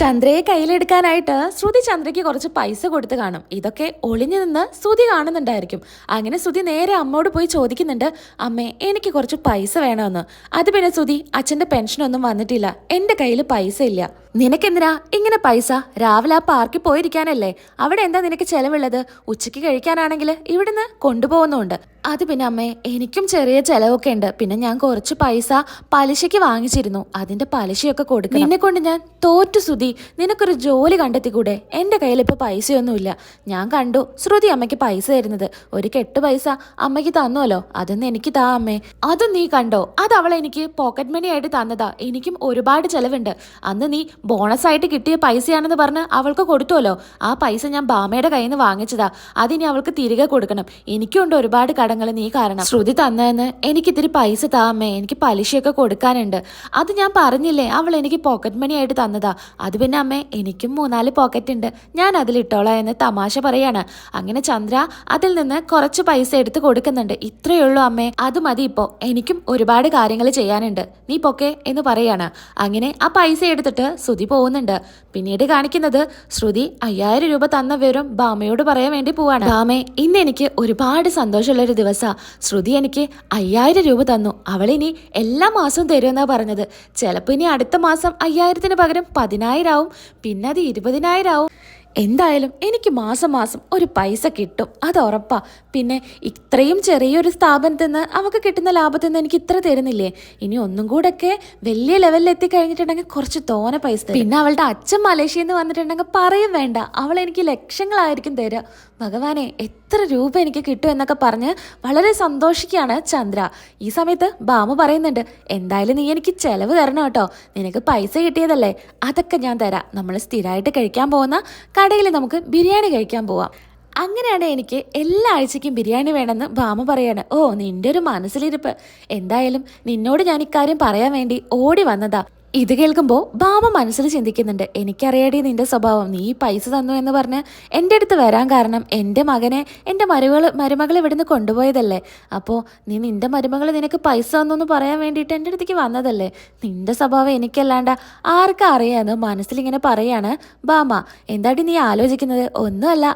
ചന്ദ്രയെ കയ്യിലെടുക്കാനായിട്ട് ശ്രുതി ചന്ദ്രയ്ക്ക് കുറച്ച് പൈസ കൊടുത്ത് കാണും. ഇതൊക്കെ ഒളിഞ്ഞു നിന്ന് ശ്രുതി കാണുന്നുണ്ടായിരിക്കും. അങ്ങനെ ശ്രുതി നേരെ അമ്മോട് പോയി ചോദിക്കുന്നുണ്ട് അമ്മേ എനിക്ക് കുറച്ച് പൈസ വേണമെന്ന്. അത് പിന്നെ ശ്രുതി അച്ഛന്റെ പെൻഷനൊന്നും വന്നിട്ടില്ല. എന്റെ കയ്യിൽ പൈസ ഇല്ല. നിനക്കെന്തിനാ ഇങ്ങനെ പൈസ? രാവിലെ ആ പാർക്കിൽ പോയിരിക്കാനല്ലേ. അവിടെ എന്താ നിനക്ക് ചെലവുള്ളത്? ഉച്ചയ്ക്ക് കഴിക്കാനാണെങ്കിൽ ഇവിടുന്ന് കൊണ്ടുപോകുന്നുണ്ട്. അത് പിന്നെ അമ്മേ എനിക്കും ചെറിയ ചെലവൊക്കെ ഉണ്ട്. പിന്നെ ഞാൻ കുറച്ച് പൈസ പലിശയ്ക്ക് വാങ്ങിച്ചിരുന്നു. അതിന്റെ പലിശയൊക്കെ കൊടുക്കും നിന്നെ കൊണ്ട് ഞാൻ തോറ്റു ശ്രുതി നിനക്കൊരു ജോലി കണ്ടെത്തിക്കൂടെ? എന്റെ കയ്യിൽ ഇപ്പൊ പൈസയൊന്നുമില്ല. ഞാൻ കണ്ടു ശ്രുതി അമ്മയ്ക്ക് പൈസ തരുന്നത്. ഒരു കെട്ട് പൈസ അമ്മയ്ക്ക് തന്നുവല്ലോ. അതൊന്നും എനിക്ക് താ അമ്മേ. അതും നീ കണ്ടോ? അത് അവൾ എനിക്ക് പോക്കറ്റ് മണി ആയിട്ട് തന്നതാ. എനിക്കും ഒരുപാട് ചെലവുണ്ട്. അന്ന് നീ ബോണസ് ആയിട്ട് കിട്ടിയ പൈസയാണെന്ന് പറഞ്ഞ് അവൾക്ക് കൊടുത്തുവല്ലോ. ആ പൈസ ഞാൻ ബാമയുടെ കയ്യിൽ നിന്ന് വാങ്ങിച്ചതാ. അതിനി അവൾക്ക് തിരികെ കൊടുക്കണം. എനിക്കുണ്ട് ഒരുപാട് കടങ്ങൾ നീ കാരണം. ശ്രുതി തന്നതെന്ന് എനിക്കിത്തിരി പൈസ താമേ എനിക്ക് പലിശയൊക്കെ കൊടുക്കാനുണ്ട്. അത് ഞാൻ പറഞ്ഞില്ലേ അവൾ എനിക്ക് പോക്കറ്റ് മണി ആയിട്ട് തന്നതാ. അത് പിന്നെ അമ്മേ എനിക്കും മൂന്നാൽ പോക്കറ്റ് ഉണ്ട്. ഞാൻ അതിലിട്ടോളാം എന്ന് തമാശ പറയാണ്. അങ്ങനെ ചന്ദ്ര അതിൽ നിന്ന് കുറച്ച് പൈസ എടുത്ത് കൊടുക്കുന്നുണ്ട്. ഇത്രയേ ഉള്ളൂ അമ്മേ. അത് മതി ഇപ്പോ. എനിക്കും ഒരുപാട് കാര്യങ്ങൾ ചെയ്യാനുണ്ട്. നീ പൊക്കെ എന്ന് പറയാണ്. അങ്ങനെ ആ പൈസ എടുത്തിട്ട് ശ്രുതി പോകുന്നുണ്ട്. പിന്നീട് കാണിക്കുന്നത് ശ്രുതി അയ്യായിരം രൂപ തന്ന വിവരം ബാമയോട് പറയാൻ വേണ്ടി പോവാണ്. ബാമേ ഇന്ന് എനിക്ക് ഒരുപാട് സന്തോഷമുള്ള ഒരു ദിവസ. ശ്രുതി എനിക്ക് അയ്യായിരം രൂപ തന്നു. അവളിനി എല്ലാ മാസവും തരുമെന്നാ പറഞ്ഞത്. ചിലപ്പോൾ ഇനി അടുത്ത മാസം അയ്യായിരത്തിന് പകരം പതിനായിരം ആവും. പിന്നെ അത് ഇരുപതിനായിരം ആവും. എന്തായാലും എനിക്ക് മാസം മാസം ഒരു പൈസ കിട്ടും അത് ഉറപ്പാ. പിന്നെ ഇത്രയും ചെറിയൊരു സ്ഥാപനത്തിൽ നിന്ന് അവൾക്ക് കിട്ടുന്ന ലാഭത്തിൽ നിന്ന് എനിക്ക് ഇത്ര തരുന്നില്ലേ? ഇനി ഒന്നും കൂടെയൊക്കെ വലിയ ലെവലിൽ എത്തി എത്തിക്കഴിഞ്ഞിട്ടുണ്ടെങ്കിൽ കുറച്ച് തോന പൈസ. പിന്നെ അവളുടെ അച്ഛൻ മലേഷ്യയിൽ നിന്ന് വന്നിട്ടുണ്ടെങ്കിൽ പറയും വേണ്ട അവൾ എനിക്ക് ലക്ഷങ്ങളായിരിക്കും തരിക ഭഗവാനെ എത്ര രൂപ എനിക്ക് കിട്ടും എന്നൊക്കെ പറഞ്ഞ് വളരെ സന്തോഷിക്കുകയാണ് ചന്ദ്ര. ഈ സമയത്ത് ബാമു പറയുന്നുണ്ട് എന്തായാലും നീ എനിക്ക് ചെലവ് തരണം കേട്ടോ. നിനക്ക് പൈസ കിട്ടിയതല്ലേ? അതൊക്കെ ഞാൻ തരാം. നമ്മൾ സ്ഥിരമായിട്ട് കഴിക്കാൻ പോകുന്ന കടയിൽ നമുക്ക് ബിരിയാണി കഴിക്കാൻ പോവാം. അങ്ങനെയാണ് എനിക്ക് എല്ലാ ആഴ്ചയ്ക്കും ബിരിയാണി വേണമെന്ന് ബാമ പറയാണ്. ഓ നിന്റെ ഒരു മനസ്സിലിരിപ്പ്. എന്തായാലും നിന്നോട് ഞാൻ ഇക്കാര്യം പറയാൻ വേണ്ടി ഓടി വന്നതാ. ഇത് കേൾക്കുമ്പോൾ ബാമ മനസ്സിൽ ചിന്തിക്കുന്നുണ്ട്. എനിക്കറിയാടി നിന്റെ സ്വഭാവം. നീ പൈസ തന്നു എന്ന് പറഞ്ഞ് എന്റെ അടുത്ത് വരാൻ കാരണം എന്റെ മകനെ എന്റെ മരുമകൾ മരുമകൾ ഇവിടുന്ന് കൊണ്ടുപോയതല്ലേ? അപ്പോൾ നീ നിന്റെ മരുമകൾ നിനക്ക് പൈസ തന്നു എന്ന് പറയാൻ വേണ്ടിയിട്ട് എന്റെ അടുത്തേക്ക് വന്നതല്ലേ? നിന്റെ സ്വഭാവം എനിക്കല്ലാണ്ട്. ആർക്കും അറിയാമെന്ന് മനസ്സിലിങ്ങനെ പറയാണ് ബാമ എന്താടി നീ ആലോചിക്കുന്നത്? ഒന്നുമല്ല.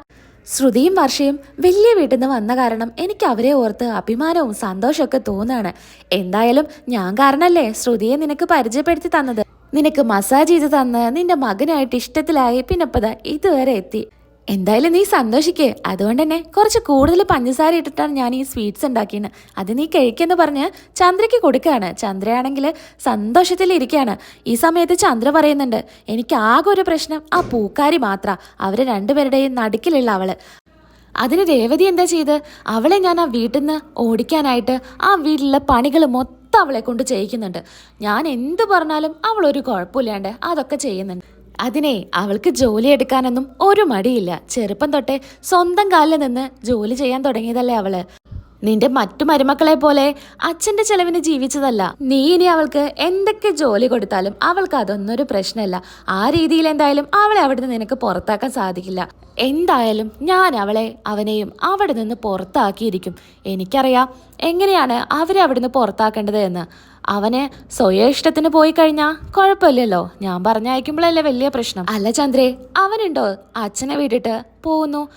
ശ്രുതിയും വർഷയും വലിയ വീട്ടിൽ നിന്ന് വന്ന കാരണം എനിക്ക് അവരെ ഓർത്ത് അഭിമാനവും സന്തോഷമൊക്കെ തോന്നുകയാണ് എന്തായാലും ഞാൻ കാരണല്ലേ ശ്രുതിയെ നിനക്ക് പരിചയപ്പെടുത്തി തന്നത്? നിനക്ക് മസാജ് ചെയ്ത് തന്ന് നിന്റെ മകനായിട്ട് ഇഷ്ടത്തിലായി പിന്നെ ഇതുവരെ എത്തി. എന്തായാലും നീ സന്തോഷിക്കേ. അതുകൊണ്ട് തന്നെ കുറച്ച് കൂടുതൽ പഞ്ചസാര ഇട്ടിട്ടാണ് ഞാൻ ഈ സ്വീറ്റ്സ് ഉണ്ടാക്കിയത് അത് നീ കഴിക്കെന്ന് പറഞ്ഞ് ചന്ദ്രയ്ക്ക് കൊടുക്കുകയാണ്. ചന്ദ്രയാണെങ്കിൽ സന്തോഷത്തിലിരിക്കുകയാണ് ഈ സമയത്ത് ചന്ദ്ര പറയുന്നുണ്ട് എനിക്ക് ആകെ ഒരു പ്രശ്നം ആ പൂക്കാരി മാത്ര. അവരെ രണ്ടുപേരുടെയും നടുക്കിലുള്ള അവൾ. അതിന് രേവതി എന്താ ചെയ്ത്? അവളെ ഞാൻ ആ വീട്ടിൽ നിന്ന് ഓടിക്കാനായിട്ട് ആ വീട്ടിലെ പണികൾ മൊത്തം അവളെ കൊണ്ട് ചെയ്യിക്കുന്നുണ്ട്. ഞാൻ എന്ത് പറഞ്ഞാലും അവളൊരു കുഴപ്പമില്ലാണ്ട് അതൊക്കെ ചെയ്യുന്നുണ്ട്. അതിനെ അവൾക്ക് ജോലി എടുക്കാനൊന്നും ഒരു മടിയില്ല. ചെറുപ്പം തൊട്ടേ സ്വന്തം കാലിൽ നിന്ന് ജോലി ചെയ്യാൻ തുടങ്ങിയതല്ലേ അവൾ. നിന്റെ മറ്റു മരുമക്കളെ പോലെ അച്ഛന്റെ ചെലവിന് ജീവിച്ചതല്ല. നീ ഇനി അവൾക്ക് എന്തൊക്കെ ജോലി കൊടുത്താലും അവൾക്ക് അതൊന്നൊരു പ്രശ്നമല്ല. ആ രീതിയിൽ എന്തായാലും അവളെ അവിടുന്ന് നിനക്ക് പുറത്താക്കാൻ സാധിക്കില്ല. എന്തായാലും ഞാൻ അവളെ അവനെയും അവിടെ നിന്ന് പുറത്താക്കിയിരിക്കും. എനിക്കറിയാം എങ്ങനെയാണ് അവരെ അവിടുന്ന് പുറത്താക്കേണ്ടത് എന്ന്. അവന് സ്വയം ഇഷ്ടത്തിന് പോയി കഴിഞ്ഞാ കുഴപ്പമില്ലല്ലോ. ഞാൻ പറഞ്ഞയക്കുമ്പോഴല്ലേ വലിയ പ്രശ്നം. അല്ല ചന്ദ്രേ അവനുണ്ടോ? അച്ഛനെ വിട്ടിട്ട് പോകുന്നു.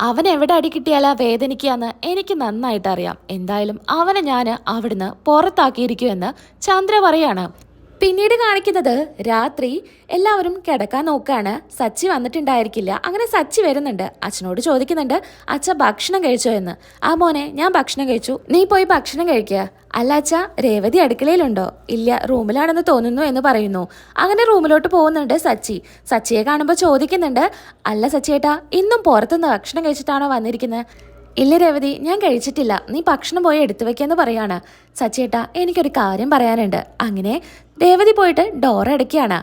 അവൻ എവിടെ അടി കിട്ടിയാലാ വേദനിക്കാന്ന് എനിക്ക് നന്നായിട്ട് അറിയാം എന്തായാലും അവനെ ഞാൻ അവിടുന്ന് പുറത്താക്കിയിരിക്കുമെന്ന് ചന്ദ്ര പറയാണ്. പിന്നീട് കാണിക്കുന്നത് രാത്രി എല്ലാവരും കിടക്കാൻ നോക്കുകയാണ്. സച്ചി വന്നിട്ടുണ്ടായിരിക്കില്ല. അങ്ങനെ സച്ചി വരുന്നുണ്ട്. അച്ഛനോട് ചോദിക്കുന്നുണ്ട് അച്ഛ ഭക്ഷണം കഴിച്ചോ എന്ന്? ആ മോനെ ഞാൻ ഭക്ഷണം കഴിച്ചു. നീ പോയി ഭക്ഷണം കഴിക്കുക അല്ല അച്ഛ രേവതി അടുക്കളയിലുണ്ടോ? ഇല്ല റൂമിലാണെന്ന് തോന്നുന്നു എന്ന് പറയുന്നു. അങ്ങനെ റൂമിലോട്ട് പോകുന്നുണ്ട് സച്ചി. സച്ചിയെ കാണുമ്പോൾ ചോദിക്കുന്നുണ്ട് അല്ല സച്ചിയേട്ടാ ഇന്നും പുറത്തുനിന്ന് ഭക്ഷണം കഴിച്ചിട്ടാണോ വന്നിരിക്കുന്നത് ഇല്ല രേവതി ഞാൻ കഴിച്ചിട്ടില്ല. നീ ഭക്ഷണം പോയി എടുത്തു വെക്കാന്ന് പറയാണ്. സച്ചേട്ടാ എനിക്കൊരു കാര്യം പറയാനുണ്ട്. അങ്ങനെ രേവതി പോയിട്ട് ഡോർ അടയ്ക്കുകയാണ്.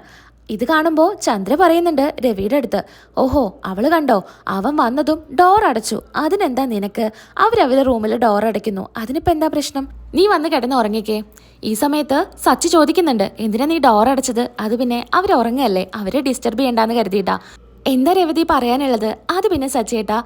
ഇത് കാണുമ്പോൾ ചന്ദ്ര പറയുന്നുണ്ട് രവിയുടെ അടുത്ത്. ഓഹോ അവൾ കണ്ടോ? അവൻ വന്നതും ഡോർ അടച്ചു. അതിനെന്താ നിനക്ക്? അവരവരുടെ റൂമിൽ ഡോർ അടയ്ക്കുന്നു. അതിനിപ്പോൾ എന്താ പ്രശ്നം? നീ വന്ന് കിടന്ന് ഉറങ്ങിക്കേ. ഈ സമയത്ത് സച്ചി ചോദിക്കുന്നുണ്ട് എന്തിനാ നീ ഡോർ അടച്ചത്? അത് പിന്നെ അവർ ഉറങ്ങല്ലേ? അവരെ ഡിസ്റ്റർബ് ചെയ്യണ്ടെന്ന് കരുതിയിട്ടാ. എന്താ രവതി പറയാനുള്ളത്? അത് പിന്നെ സച്ചേട്ടാ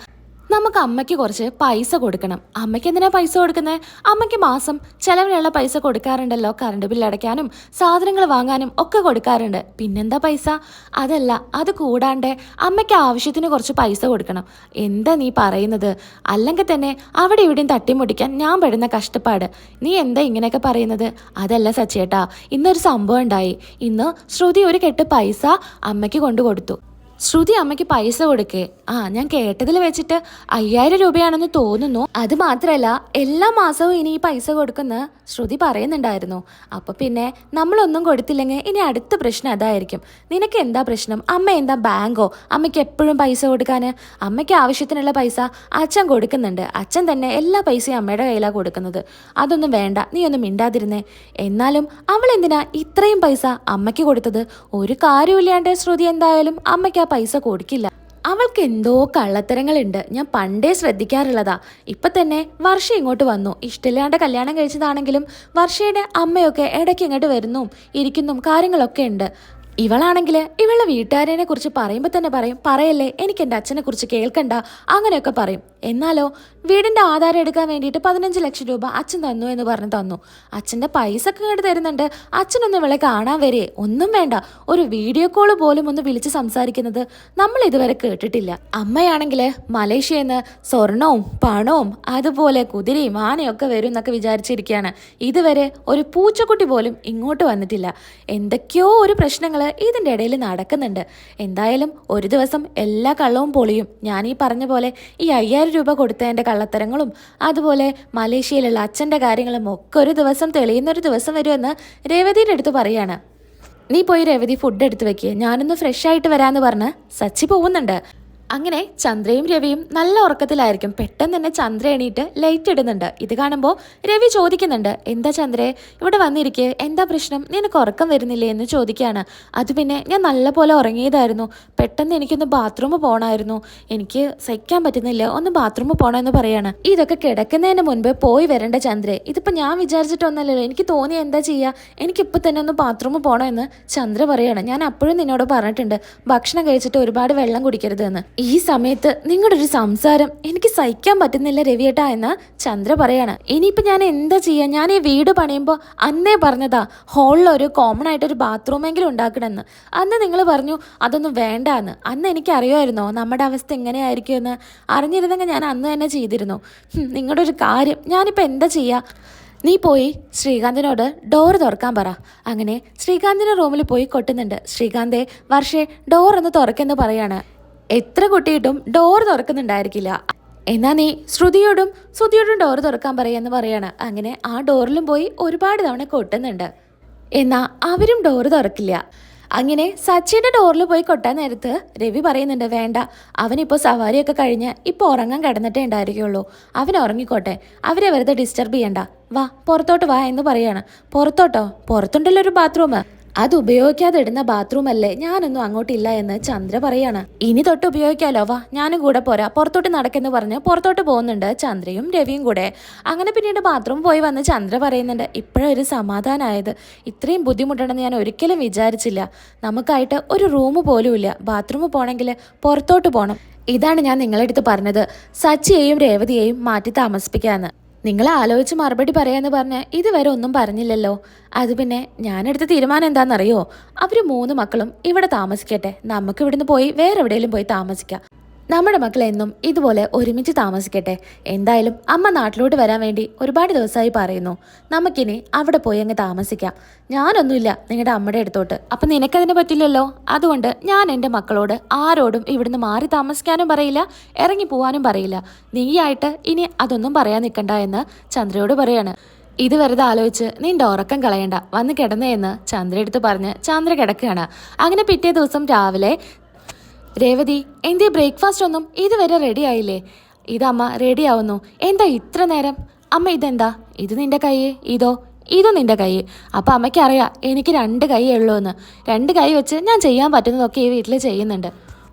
നമുക്ക് അമ്മയ്ക്ക് കുറച്ച് പൈസ കൊടുക്കണം. അമ്മയ്ക്ക് എന്തിനാ പൈസ കൊടുക്കുന്നത് അമ്മയ്ക്ക് മാസം ചെലവിനുള്ള പൈസ കൊടുക്കാറുണ്ടല്ലോ കറണ്ട് ബില്ല് അടയ്ക്കാനും സാധനങ്ങൾ വാങ്ങാനും ഒക്കെ കൊടുക്കാറുണ്ട്. പിന്നെന്താ പൈസ? അതല്ല അത് കൂടാണ്ട് അമ്മയ്ക്ക് ആവശ്യത്തിന് കുറച്ച് പൈസ കൊടുക്കണം. എന്താ നീ പറയുന്നത്? അല്ലെങ്കിൽ തന്നെ അവിടെ ഇവിടെയും തട്ടിമുടിക്കാൻ ഞാൻ പെടുന്ന കഷ്ടപ്പാട്. നീ എന്താ ഇങ്ങനെയൊക്കെ പറയുന്നത്? അതല്ല സച്ചേട്ടാ ഇന്നൊരു സംഭവം ഉണ്ടായി. ഇന്ന് ശ്രുതി ഒരു കെട്ട് പൈസ അമ്മയ്ക്ക് കൊണ്ടു കൊടുത്തു. ശ്രുതി അമ്മയ്ക്ക് പൈസ കൊടുക്കേ. ആ ഞാൻ കേട്ടതിൽ വെച്ചിട്ട് അയ്യായിരം രൂപയാണെന്ന് തോന്നുന്നു. അത് മാത്രമല്ല എല്ലാ മാസവും ഇനി ഈ പൈസ കൊടുക്കുന്ന ശ്രുതി പറയുന്നുണ്ടായിരുന്നു. അപ്പൊ പിന്നെ നമ്മളൊന്നും കൊടുത്തില്ലെങ്കിൽ ഇനി അടുത്ത പ്രശ്നം അതായിരിക്കും. നിനക്ക് എന്താ പ്രശ്നം? അമ്മ എന്താ ബാങ്കോ? അമ്മയ്ക്ക് എപ്പോഴും പൈസ കൊടുക്കാൻ അമ്മയ്ക്ക് ആവശ്യത്തിനുള്ള പൈസ അച്ഛൻ കൊടുക്കുന്നുണ്ട്. അച്ഛൻ തന്നെ എല്ലാ പൈസയും അമ്മയുടെ കയ്യിലാണ് കൊടുക്കുന്നത്. അതൊന്നും വേണ്ട നീ ഒന്നും മിണ്ടാതിരുന്നേ. എന്നാലും അവൾ എന്തിനാ ഇത്രയും പൈസ അമ്മയ്ക്ക് കൊടുത്തത്? ഒരു കാര്യമില്ലാണ്ട് ശ്രുതി എന്തായാലും അമ്മയ്ക്ക് പൈസ കൊടുക്കില്ല. അവൾക്ക് എന്തോ കള്ളത്തരങ്ങളുണ്ട്. ഞാൻ പണ്ടേ ശ്രദ്ധിക്കാറുള്ളതാ. ഇപ്പൊ തന്നെ വർഷ ഇങ്ങോട്ട് വന്നു. ഇഷ്ടമില്ലാണ്ട് കല്യാണം കഴിച്ചതാണെങ്കിലും വർഷയുടെ അമ്മയൊക്കെ ഇടയ്ക്ക് ഇങ്ങോട്ട് വരുന്നു ഇരിക്കുന്നു കാര്യങ്ങളൊക്കെ ഉണ്ട്. ഇവളാണെങ്കിൽ ഇവളുടെ വീട്ടുകാരനെ കുറിച്ച് പറയുമ്പോൾ തന്നെ പറയും പറയല്ലേ എനിക്ക് എന്റെ അച്ഛനെ കുറിച്ച് കേൾക്കണ്ട അങ്ങനെയൊക്കെ പറയും. എന്നാലോ വീടിന്റെ ആധാരം എടുക്കാൻ വേണ്ടിയിട്ട് പതിനഞ്ച് ലക്ഷം രൂപ അച്ഛൻ തന്നു എന്ന് പറഞ്ഞ് തന്നു. അച്ഛന്റെ പൈസ ഒക്കെ ഇങ്ങോട്ട് തരുന്നുണ്ട്. അച്ഛനൊന്ന് ഇവളെ കാണാൻ വരെ ഒന്നും വേണ്ട. ഒരു വീഡിയോ കോൾ പോലും ഒന്ന് വിളിച്ച് സംസാരിക്കുന്നത് നമ്മൾ ഇതുവരെ കേട്ടിട്ടില്ല. അമ്മയാണെങ്കിൽ മലേഷ്യയിൽ നിന്ന് സ്വർണവും പണവും അതുപോലെ കുതിരയും ആനയൊക്കെ വരും എന്നൊക്കെ വിചാരിച്ചിരിക്കുകയാണ്. ഇതുവരെ ഒരു പൂച്ചക്കുട്ടി പോലും ഇങ്ങോട്ട് വന്നിട്ടില്ല. എന്തൊക്കെയോ ഒരു പ്രശ്നങ്ങൾ ഇതിന്റെ ഇടയിൽ നടക്കുന്നുണ്ട്. എന്തായാലും ഒരു ദിവസം എല്ലാ കള്ളവും പൊളിയും. ഞാൻ ഈ പറഞ്ഞ പോലെ ഈ അയ്യായിരം രൂപ കൊടുത്തതിന്റെ കള്ളത്തരങ്ങളും അതുപോലെ മലേഷ്യയിലുള്ള അച്ഛന്റെ കാര്യങ്ങളും ഒക്കെ ഒരു ദിവസം തെളിയുന്നൊരു ദിവസം വരുമെന്ന് രേവതിയുടെ അടുത്ത് പറയാണ്. നീ പോയി രേവതി ഫുഡ് എടുത്ത് വെക്കുക ഞാനൊന്ന് ഫ്രഷ് ആയിട്ട് വരാമെന്ന് പറഞ്ഞ് സച്ചി പോകുന്നുണ്ട് അങ്ങനെ ചന്ദ്രയും രവിയും നല്ല ഉറക്കത്തിലായിരിക്കും. പെട്ടെന്ന് തന്നെ ചന്ദ്ര എണീറ്റ് ലൈറ്റ് ഇടുന്നുണ്ട്. ഇത് കാണുമ്പോൾ രവി ചോദിക്കുന്നുണ്ട് എന്താ ചന്ദ്രേ ഇവിടെ വന്നിരിക്കെ. എന്താ പ്രശ്നം? നിനക്ക് ഉറക്കം വരുന്നില്ലേ? എന്ന് ചോദിക്കുകയാണ്. അത് പിന്നെ ഞാൻ നല്ലപോലെ ഉറങ്ങിയതായിരുന്നു. പെട്ടെന്ന് എനിക്കൊന്ന് ബാത്റൂമിൽ പോകണമായിരുന്നു എനിക്ക് സഹിക്കാൻ പറ്റുന്നില്ല. ഒന്ന് ബാത്റൂമിൽ പോകണമെന്ന് പറയാണ്. ഇതൊക്കെ കിടക്കുന്നതിന് മുൻപ് പോയി വരേണ്ട ചന്ദ്രേ. ഇതിപ്പോൾ ഞാൻ വിചാരിച്ചിട്ടൊന്നല്ലല്ലോ. എനിക്ക് തോന്നി എന്താ ചെയ്യുക എനിക്കിപ്പോൾ തന്നെ ഒന്ന് ബാത്റൂമിൽ പോകണമെന്ന് ചന്ദ്ര പറയാണ്. ഞാൻ അപ്പോഴും നിന്നോട് പറഞ്ഞിട്ടുണ്ട് ഭക്ഷണം കഴിച്ചിട്ട് ഒരുപാട് വെള്ളം കുടിക്കരുത് എന്ന് ഈ സമയത്ത് നിങ്ങളുടെ ഒരു സംസാരം എനിക്ക് സഹിക്കാൻ പറ്റുന്നില്ല രവിയേട്ടാ എന്ന് ചന്ദ്ര പറയാണ്. ഇനിയിപ്പോൾ ഞാൻ എന്താ ചെയ്യുക ഞാൻ ഈ വീട് പണിയുമ്പോൾ അന്നേ പറഞ്ഞതാ ഹോളിൽ ഒരു കോമൺ ആയിട്ട് ഒരു ബാത്റൂമെങ്കിലും ഉണ്ടാക്കണമെന്ന്. അന്ന് നിങ്ങൾ പറഞ്ഞു അതൊന്നും വേണ്ട എന്ന് അന്ന് എനിക്ക് അറിയുമായിരുന്നോ നമ്മുടെ അവസ്ഥ എങ്ങനെയായിരിക്കുമെന്ന്? അറിഞ്ഞിരുന്നെങ്കിൽ ഞാൻ അന്ന് തന്നെ ചെയ്തിരുന്നു. നിങ്ങളുടെ ഒരു കാര്യം. ഞാനിപ്പോൾ എന്താ ചെയ്യുക നീ പോയി ശ്രീകാന്തിനോട് ഡോർ തുറക്കാൻ പറ. അങ്ങനെ ശ്രീകാന്തിന്റെ റൂമിൽ പോയി കൊട്ടുന്നുണ്ട്. ശ്രീകാന്തേ വർഷേ ഡോർ ഒന്ന് തുറക്കെന്ന് പറയാണ്. എത്ര കുട്ടിയിട്ടും ഡോർ തുറക്കുന്നുണ്ടായിരിക്കില്ല. എന്നാ നീ ശ്രുതിയോടും ശ്രുതിയോടും ഡോർ തുറക്കാൻ പറയാന്ന് പറയാണ്. അങ്ങനെ ആ ഡോറിലും പോയി ഒരുപാട് തവണ കൊട്ടുന്നുണ്ട്. എന്നാ അവരും ഡോർ തുറക്കില്ല. അങ്ങനെ സച്ചിന്റെ ഡോറിൽ പോയി കൊട്ടാൻ നേരത്ത് രവി പറയുന്നുണ്ട് വേണ്ട അവനിപ്പോൾ സവാരിയൊക്കെ കഴിഞ്ഞ് ഇപ്പോൾ ഉറങ്ങാൻ കിടന്നിട്ടേ ഉണ്ടായിരിക്കുള്ളൂ. അവൻ ഉറങ്ങിക്കോട്ടെ അവരെ വെറുതെ ഡിസ്റ്റർബ് ചെയ്യണ്ട. വാ പുറത്തോട്ട് വാ എന്ന് പറയാണ്. പുറത്തോട്ടോ? പുറത്തുണ്ടല്ലോ ഒരു ബാത്റൂം അത് ഉപയോഗിക്കാതെ ഇടുന്ന ബാത്റൂം അല്ലേ ഞാനൊന്നും അങ്ങോട്ടില്ല എന്ന് ചന്ദ്ര പറയാണ്. ഇനി തൊട്ട് ഉപയോഗിക്കാലോ? വാ ഞാനും കൂടെ പോരാ. പുറത്തോട്ട് നടക്കെന്ന് പറഞ്ഞ് പുറത്തോട്ട് പോകുന്നുണ്ട് ചന്ദ്രയും രവിയും കൂടെ. അങ്ങനെ പിന്നീട് ബാത്റൂം പോയി വന്ന് ചന്ദ്ര പറയുന്നുണ്ട് ഇപ്പോഴൊരു സമാധാനമായത് ഇത്രയും ബുദ്ധിമുട്ടുണ്ടെന്ന് ഞാൻ ഒരിക്കലും വിചാരിച്ചില്ല. നമുക്കായിട്ട് ഒരു റൂം പോലുമില്ല. ബാത്റൂം പോകണമെങ്കിൽ പുറത്തോട്ട് പോകണം ഇതാണ് ഞാൻ നിങ്ങളെടുത്ത് പറഞ്ഞത്. സച്ചിയെയും രേവതിയെയും മാറ്റി താമസിപ്പിക്കാന്ന്. നിങ്ങൾ ആലോചിച്ച് മറുപടി പറയാന്ന് പറഞ്ഞ് ഇതുവരെ ഒന്നും പറഞ്ഞില്ലല്ലോ. അത് പിന്നെ ഞാനെടുത്ത തീരുമാനം എന്താണെന്നറിയോ അവർ മൂന്ന് മക്കളും ഇവിടെ താമസിക്കട്ടെ. നമുക്ക് ഇവിടുന്ന് പോയി വേറെ എവിടെയെങ്കിലും പോയി താമസിക്കാം. നമ്മുടെ മക്കൾ എന്നും ഇതുപോലെ ഒരുമിച്ച് താമസിക്കട്ടെ. എന്തായാലും അമ്മ നാട്ടിലോട്ട് വരാൻ വേണ്ടി ഒരുപാട് ദിവസമായി പറയുന്നു. നമുക്കിനി അവിടെ പോയി അങ്ങ് താമസിക്കാം. ഞാനൊന്നുമില്ല നിങ്ങളുടെ അമ്മയുടെ അടുത്തോട്ട്. അപ്പം നിനക്കതിന് പറ്റില്ലല്ലോ? അതുകൊണ്ട് ഞാൻ എന്റെ മക്കളോട് ആരോടും ഇവിടുന്ന് മാറി താമസിക്കാനും പറയില്ല ഇറങ്ങി പോവാനും പറയില്ല. നീയായിട്ട് ഇനി അതൊന്നും പറയാൻ നിൽക്കണ്ട എന്ന് ചന്ദ്രയോട് പറയാണ്. ഇത് വെറുതെ ആലോചിച്ച് നിന്റെ ഉറക്കം കളയണ്ട. വന്ന് കിടന്നേ എന്ന് ചന്ദ്ര എടുത്ത് പറഞ്ഞ് ചന്ദ്ര കിടക്കുകയാണ്. അങ്ങനെ പിറ്റേ ദിവസം രാവിലെ രേവതി എന്തേ ബ്രേക്ക്ഫാസ്റ്റ് ഒന്നും ഇതുവരെ റെഡി ആയില്ലേ? ഇതമ്മ റെഡി ആവുന്നു. എന്താ ഇത്ര നേരം? അമ്മ ഇതെന്താ? ഇത് നിന്റെ കൈ ഇതോ? ഇത് നിന്റെ കൈ. അപ്പം അമ്മയ്ക്ക് അറിയാം എനിക്ക് രണ്ട് കൈയേ ഉള്ളൂ എന്ന് രണ്ട് കൈ വെച്ച് ഞാൻ ചെയ്യാൻ പറ്റുന്നതൊക്കെ ഈ വീട്ടിൽ ചെയ്യുന്നുണ്ട്.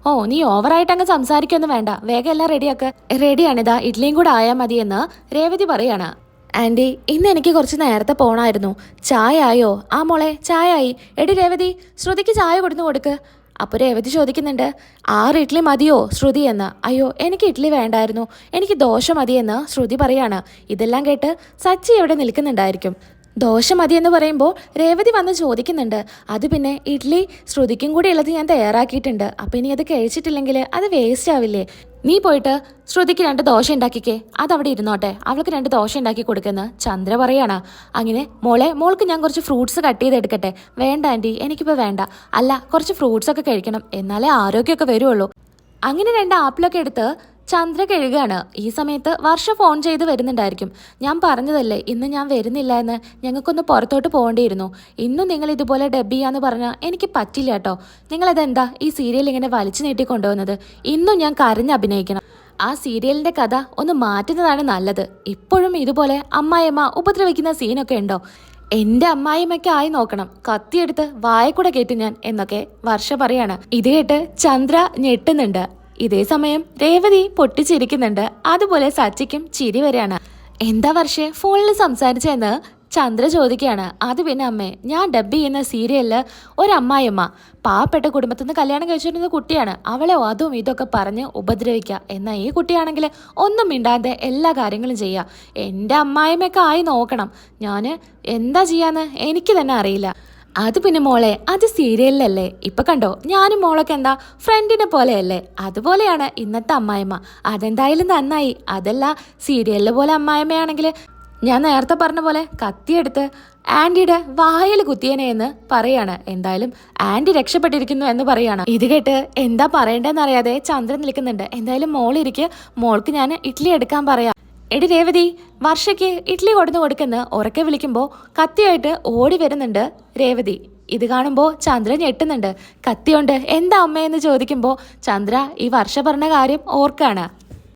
ഓ നീ ഓവറായിട്ട് അങ്ങ് സംസാരിക്കൊന്നും വേണ്ട. വേഗം എല്ലാം റെഡിയാക്ക് റെഡിയാണിതാ ഇഡ്ലിയും കൂടെ ആയാൽ മതിയെന്ന് രേവതി പറയാണ്. ആന്റി ഇന്ന് എനിക്ക് കുറച്ച് നേരത്തെ പോണായിരുന്നു. ചായ ആയോ? ആ മോളെ ചായ ആയി. എടി രേവതി ശ്രുതിക്ക് ചായ കൊടുന്നു കൊടുക്ക്. അപ്പോൾ രേവതി ചോദിക്കുന്നുണ്ട് ആറ് ഇഡ്ഡലി മതിയോ ശ്രുതി എന്ന്? അയ്യോ എനിക്ക് ഇഡ്ഡലി വേണ്ടായിരുന്നു. എനിക്ക് ദോശ മതിയെന്ന് ശ്രുതി പറയാണ്. ഇതെല്ലാം കേട്ട് സച്ചി എവിടെ നിൽക്കുന്നുണ്ടായിരിക്കും. ദോശ മതി എന്ന് പറയുമ്പോൾ രേവതി വന്ന് ചോദിക്കുന്നുണ്ട് അത് പിന്നെ ഇഡ്ഡലി ശ്രുതിക്കും കൂടി ഉള്ളത് ഞാൻ തയ്യാറാക്കിയിട്ടുണ്ട്. അപ്പോൾ ഇനി അത് കഴിച്ചിട്ടില്ലെങ്കിൽ അത് വേസ്റ്റ് ആവില്ലേ? നീ പോയിട്ട് ശ്രുതിക്ക് രണ്ട് ദോശ ഉണ്ടാക്കിക്കേ. അതവിടെ ഇരുന്നോട്ടെ. അവൾക്ക് രണ്ട് ദോശ ഉണ്ടാക്കി കൊടുക്കുന്ന ചന്ദ്ര പറയാണ്. അങ്ങനെ മോളെ മോൾക്ക് ഞാൻ കുറച്ച് ഫ്രൂട്ട്സ് കട്ട് ചെയ്ത് എടുക്കട്ടെ വേണ്ട ആന്റി. എനിക്കിപ്പോൾ വേണ്ട. അല്ല കുറച്ച് ഫ്രൂട്ട്സ് ഒക്കെ കഴിക്കണം. എന്നാലേ ആരോഗ്യമൊക്കെ വരുള്ളൂ. അങ്ങനെ രണ്ട് ആപ്പിളൊക്കെ എടുത്ത് ചന്ദ്ര കഴുകാണ്. ഈ സമയത്ത് വർഷ ഫോൺ ചെയ്ത് വരുന്നുണ്ടായിരിക്കും. ഞാൻ പറഞ്ഞതല്ലേ ഇന്ന് ഞാൻ വരുന്നില്ല എന്ന് ഞങ്ങൾക്കൊന്ന് പുറത്തോട്ട് പോകേണ്ടിയിരുന്നു. ഇന്നും നിങ്ങൾ ഇതുപോലെ ഡബ് ചെയ്യാന്ന് പറഞ്ഞാൽ എനിക്ക് പറ്റില്ല കേട്ടോ. നിങ്ങളതെന്താ ഈ സീരിയൽ ഇങ്ങനെ വലിച്ചു നീട്ടി കൊണ്ടുവന്നത് ഇന്നും ഞാൻ കരഞ്ഞ് അഭിനയിക്കണം ആ സീരിയലിന്റെ കഥ ഒന്ന് മാറ്റുന്നതാണ് നല്ലത്. ഇപ്പോഴും ഇതുപോലെ അമ്മായിയമ്മ ഉപദ്രവിക്കുന്ന സീനൊക്കെ ഉണ്ടോ? എന്റെ അമ്മായിമ്മയ്ക്ക് ആയി നോക്കണം. കത്തിയെടുത്ത് വായക്കൂടെ കേട്ടു ഞാൻ എന്നൊക്കെ വർഷ പറയാണ്. ഇത് കേട്ട് ചന്ദ്ര ഞെട്ടുന്നുണ്ട്. ഇതേ സമയം രേവതി പൊട്ടിച്ചിരിക്കുന്നുണ്ട്. അതുപോലെ സച്ചിക്കും ചിരി വരെയാണ്. എന്താ വർഷേ ഫോണിൽ സംസാരിച്ചെന്ന് ചന്ദ്ര ചോദിക്കുകയാണ്. അത് പിന്നെ അമ്മേ ഞാൻ ഡബ് ചെയ്യുന്ന സീരിയലിൽ ഒരമ്മായിയമ്മ പാവപ്പെട്ട കുടുംബത്തിൽ നിന്ന് കല്യാണം കഴിച്ചിരുന്ന കുട്ടിയാണ്. അവളെ അതും ഇതൊക്കെ പറഞ്ഞ് ഉപദ്രവിക്കുക. എന്നാൽ ഈ കുട്ടിയാണെങ്കിൽ ഒന്നും മിണ്ടാതെ എല്ലാ കാര്യങ്ങളും ചെയ്യുക. എന്റെ അമ്മായിമ്മയൊക്കെ ആയി നോക്കണം. ഞാൻ എന്താ ചെയ്യാന്ന് എനിക്ക് തന്നെ അറിയില്ല. അത് പിന്നെ മോളെ അത് സീരിയലിലല്ലേ? ഇപ്പൊ കണ്ടോ ഞാനും മോളൊക്കെ എന്താ ഫ്രണ്ടിനെ പോലെയല്ലേ? അതുപോലെയാണ് ഇന്നത്തെ അമ്മായിമ്മ. അതെന്തായാലും നന്നായി. അതല്ല സീരിയലിലെ പോലെ അമ്മായിമ്മയാണെങ്കിൽ ഞാൻ നേരത്തെ പറഞ്ഞ പോലെ കത്തിയെടുത്ത് ആന്റിയുടെ വായിൽ കുത്തിയനെ എന്ന് പറയാണ്. എന്തായാലും ആന്റി രക്ഷപ്പെട്ടിരിക്കുന്നു എന്ന് പറയാണ്. ഇത് കേട്ട് എന്താ പറയണ്ടെന്ന് അറിയാതെ ചന്ദ്രൻ നിൽക്കുന്നുണ്ട്. എന്തായാലും മോളിരിക്കെ മോൾക്ക് ഞാൻ ഇഡ്ഡലി എടുക്കാൻ പറയാം. എടി രേവതി വർഷയ്ക്ക് ഇഡ്ഡലി കൊടുന്ന് കൊടുക്കുന്ന ഉറക്കെ വിളിക്കുമ്പോൾ കത്തിയായിട്ട് ഓടി വരുന്നുണ്ട് രേവതി. ഇത് കാണുമ്പോൾ ചന്ദ്ര ഞെട്ടുന്നുണ്ട്. കത്തിയുണ്ട് എന്താ അമ്മയെന്ന് ചോദിക്കുമ്പോൾ ചന്ദ്ര ഈ വർഷ പറഞ്ഞ കാര്യം ഓർക്കാണ്.